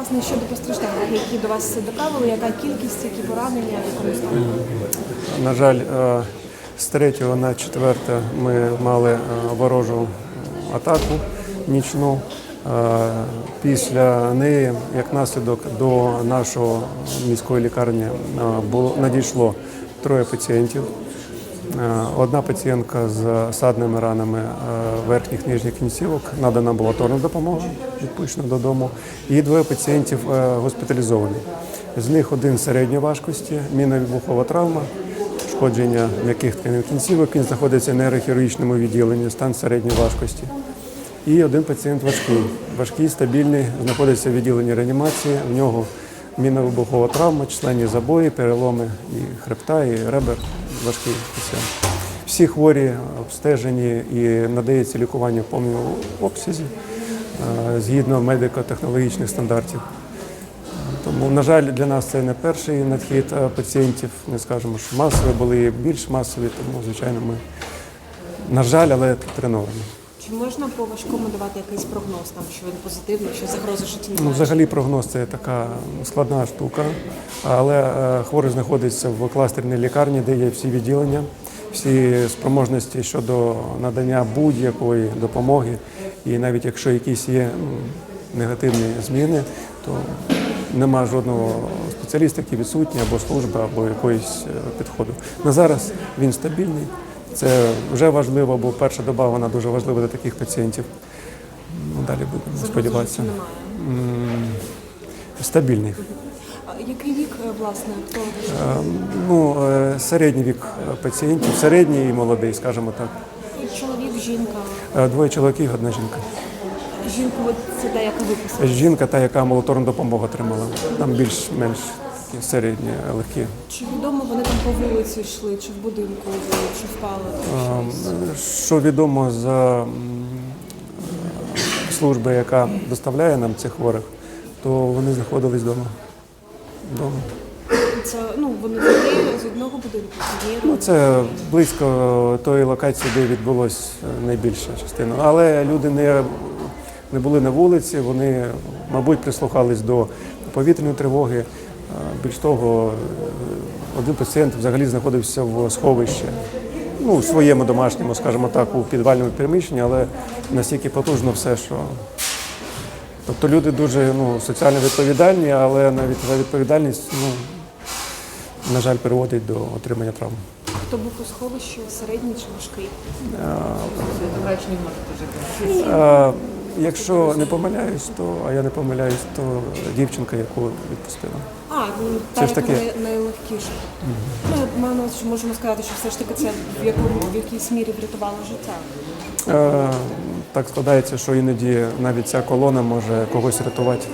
власне щодо постраждалих, які до вас доправили, яка кількість, які поранення, в якому стані? На жаль, е, з 3 на 4 ми мали е, ворожу атаку нічну. Е, Після неї, як наслідок, до нашого міської лікарні було надійшло троє пацієнтів. Е, Одна пацієнтка з садними ранами е, верхніх нижніх кінцівок надана амбулаторна допомога, відпущена додому, і двоє пацієнтів е, госпіталізовані. З них один середньої важкості, міновибухова травма, шкодження м'яких тканин кінцівок. Він знаходиться в нейрохірургічному відділенні, стан середньої важкості. І один пацієнт важкий. Важкий, стабільний, знаходиться в відділенні реанімації. В нього міновибухова травма, численні забої, переломи і хребта, і ребер. Важкий пацієнт. Всі хворі обстежені і надається лікування в повному обсязі е, згідно медико-технологічних стандартів. Тому, на жаль, для нас це не перший надхід пацієнтів. Не скажемо, що масові були більш масові, тому, звичайно, ми, на жаль, але треновані. Чи можна по важкому давати якийсь прогноз, там, що він позитивний, що загрози житті Ну, взагалі прогноз це така складна штука, але е, хворий знаходиться в кластерній лікарні, де є всі відділення, всі спроможності щодо надання будь-якої допомоги. І навіть якщо якісь є негативні зміни, то нема жодного спеціаліста, який відсутній, або служби, або якоїсь е, підходу. На зараз він стабільний. Це вже важливо, бо перша доба вона дуже важлива для таких пацієнтів. Ну, далі будемо сподіватися. Стабільний. Який вік, е, власне, хто Е, Ну, е, середній вік пацієнтів, середній і молодий, скажімо так. чоловік, жінка? Двоє чоловіків, одна жінка. Жінку це та, яка виписала. Жінка, та, яка амбулаторну допомогу отримала. Там більш-менш такі середні, е, легкі. Чи відомо вони там по вулиці йшли, чи в будинку, чи впали? Е. Що відомо з е, служби, яка доставляє нам цих хворих, то вони знаходились вдома. Вдома. Це ну вони з одного будинку, Ну, це близько тої локації, де відбулася найбільша частина. Але люди не, не були на вулиці, вони, мабуть, прислухались до повітряної тривоги. Більш того, один пацієнт взагалі знаходився в сховищі, ну, в своєму домашньому, скажімо так, у підвальному приміщенні, але настільки потужно все, що. Тобто люди дуже ну, соціально відповідальні, але навіть відповідальність, ну, на жаль, приводить до отримання травм. Хто був у сховищі, середній чи важкий? Якщо не помиляюсь, то а я не помиляюсь, то дівчинка, яку відпустила. А, ну Це ж таки- найлегкіше. Ну, маю на можемо сказати, що все ж таки це в якому в якійсь мірі врятувало життя. Е, Так складається, що іноді навіть ця колона може когось рятувати.